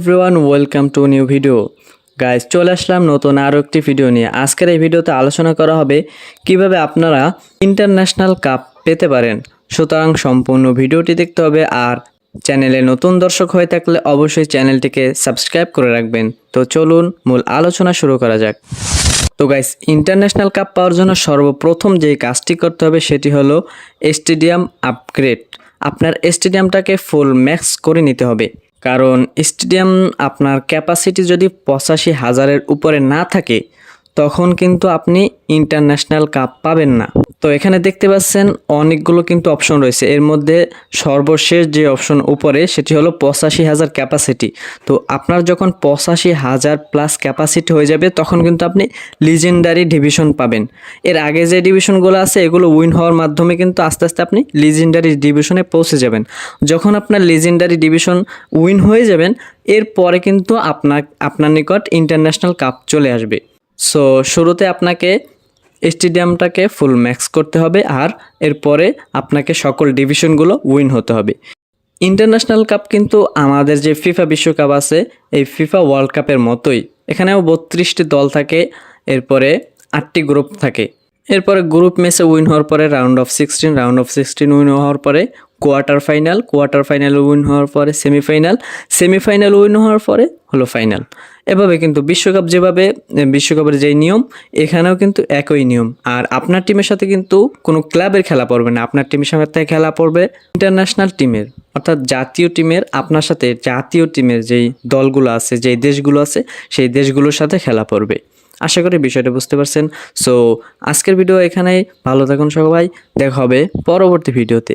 Everyone, welcome to new video. Guys চলে আসলাম নতুন আরও একটি ভিডিও নিয়ে। আজকের এই ভিডিওতে আলোচনা করা হবে কীভাবে আপনারা ইন্টারন্যাশনাল কাপ পেতে পারেন। সুতরাং সম্পূর্ণ ভিডিওটি দেখতে হবে আর চ্যানেলে নতুন দর্শক হয়ে থাকলে অবশ্যই চ্যানেলটিকে সাবস্ক্রাইব করে রাখবেন। তো চলুন, মূল আলোচনা শুরু করা যাক। তো গাইস, ইন্টারন্যাশনাল কাপ পাওয়ার জন্য সর্বপ্রথম যে কাজটি করতে হবে সেটি হলো স্টেডিয়াম আপগ্রেড। আপনার স্টেডিয়ামটাকে ফুল ম্যাক্স করে নিতে হবে। কারণ স্টেডিয়াম আপনার ক্যাপাসিটি যদি পঁচাশি হাজারের উপরে না থাকে, তখন কিন্তু আপনি ইন্টারন্যাশনাল কাপ পাবেন না। তো এখানে দেখতে পাচ্ছেন অনেকগুলো কিন্তু অপশন রয়েছে। এর মধ্যে সর্বশেষ যে অপশন উপরে সেটি হলো পঁচাশি হাজার ক্যাপাসিটি তো আপনার যখন পঁচাশি হাজার প্লাস ক্যাপাসিটি হয়ে যাবে, তখন কিন্তু আপনি লিজেন্ডারি ডিভিশন পাবেন। এর আগে যে ডিভিশনগুলো আছে, এগুলো উইন হওয়ার মাধ্যমে কিন্তু আস্তে আস্তে আপনি লিজেন্ডারি ডিভিশনে পৌঁছে যাবেন। যখন আপনার লিজেন্ডারি ডিভিশন উইন হয়ে যাবেন এরপরে কিন্তু আপনার আপনার নিকট ইন্টারন্যাশনাল কাপ চলে আসবে। সো শুরুতে আপনাকে স্টেডিয়ামটাকে ফুল ম্যাক্স করতে হবে আর এরপরে আপনাকে সকল ডিভিশনগুলো উইন হতে হবে। ইন্টারন্যাশনাল কাপ কিন্তু আমাদের যে ফিফা বিশ্বকাপ আছে, এই ফিফা ওয়ার্ল্ড কাপের মতোই। এখানেও বত্রিশটি দল থাকে, এরপরে আটটি গ্রুপ থাকে। এরপরে গ্রুপ ম্যাচে উইন হওয়ার পরে round of sixteen round of sixteen win হওয়ার পরে quarter final quarter final win হওয়ার পরে সেমিফাইনাল সেমিফাইনাল উইন হওয়ার পরে হলো ফাইনাল। এভাবে কিন্তু বিশ্বকাপ যেভাবে, বিশ্বকাপের যেই নিয়ম, এখানেও কিন্তু একই নিয়ম। আর আপনার টিমের সাথে কিন্তু কোনো ক্লাবের খেলা পড়বে না। আপনার টিমের সাথে খেলা পড়বে ইন্টারন্যাশনাল টিমের অর্থাৎ জাতীয় টিমের আপনার সাথে জাতীয় টিমের যেই দলগুলো আছে, যেই দেশগুলো আছে, সেই দেশগুলোর সাথে খেলা পড়বে। আশা করি বিষয়টা বুঝতে পারছেন। সো আজকের ভিডিও এখানেই। ভালো থাকুন সবাই। দেখা হবে পরবর্তী ভিডিওতে